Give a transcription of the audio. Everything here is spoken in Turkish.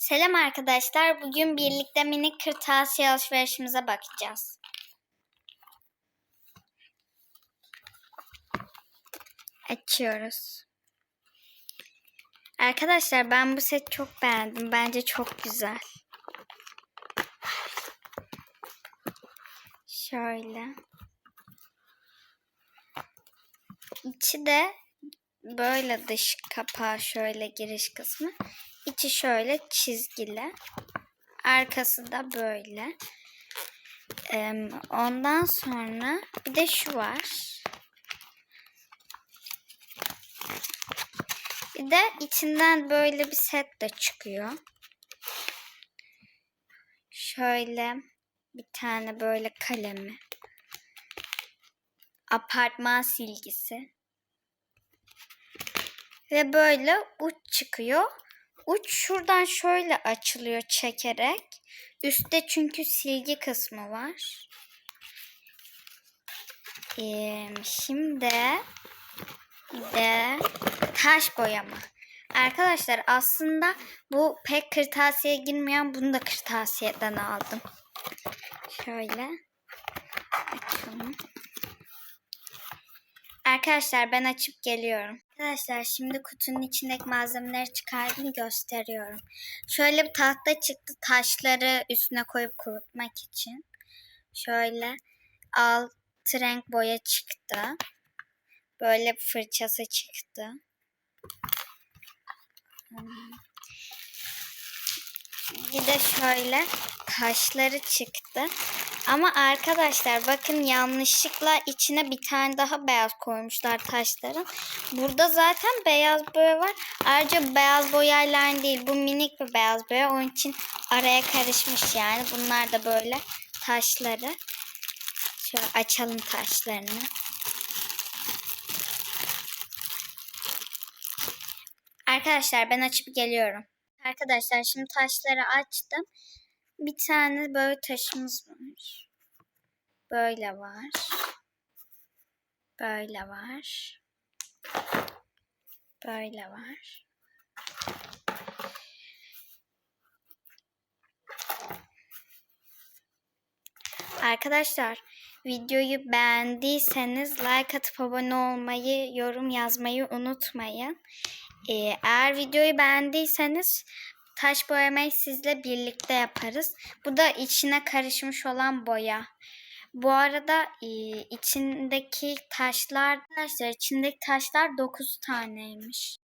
Selam arkadaşlar. Bugün birlikte minik kırtasiye alışverişimize bakacağız. Açıyoruz. Arkadaşlar ben bu set çok beğendim. Bence çok güzel. Şöyle. İçi de böyle dış kapağı şöyle giriş kısmı. İçi şöyle çizgili. Arkası da böyle. Ondan sonra bir de şu var. Bir de içinden böyle bir set de çıkıyor. Şöyle bir tane böyle kalemi. Apartman silgisi. Ve böyle uç çıkıyor. Uç şuradan şöyle açılıyor çekerek. Üstte çünkü silgi kısmı var. Ee, şimdi de taş boyama. Arkadaşlar aslında bu pek kırtasiye girmeyen bunu da kırtasiyeden aldım. Şöyle açalım. Arkadaşlar ben açıp geliyorum. Arkadaşlar şimdi kutunun içindeki malzemeleri çıkardım gösteriyorum. Şöyle bir tahta çıktı taşları üstüne koyup kurutmak için. Şöyle altı renk boya çıktı. Böyle bir fırçası çıktı. Bir de şöyle taşları çıktı. Ama arkadaşlar bakın yanlışlıkla içine bir tane daha beyaz koymuşlar taşların. Burada zaten beyaz boya var. Ayrıca beyaz boyayla aynı değil. Bu minik bir beyaz boya. Onun için araya karışmış yani. Bunlar da böyle taşları. Şöyle açalım taşlarını. Arkadaşlar ben açıp geliyorum. Arkadaşlar şimdi taşları açtım. Bir tane böyle taşımız var. Böyle var. Böyle var. Böyle var. Arkadaşlar videoyu beğendiyseniz like atıp abone olmayı, yorum yazmayı unutmayın. Ee, eğer videoyu beğendiyseniz taş boyamayı sizle birlikte yaparız. Bu da içine karışmış olan boya. Bu arada içindeki taşlar arkadaşlar içindeki taşlar 9 taneymiş.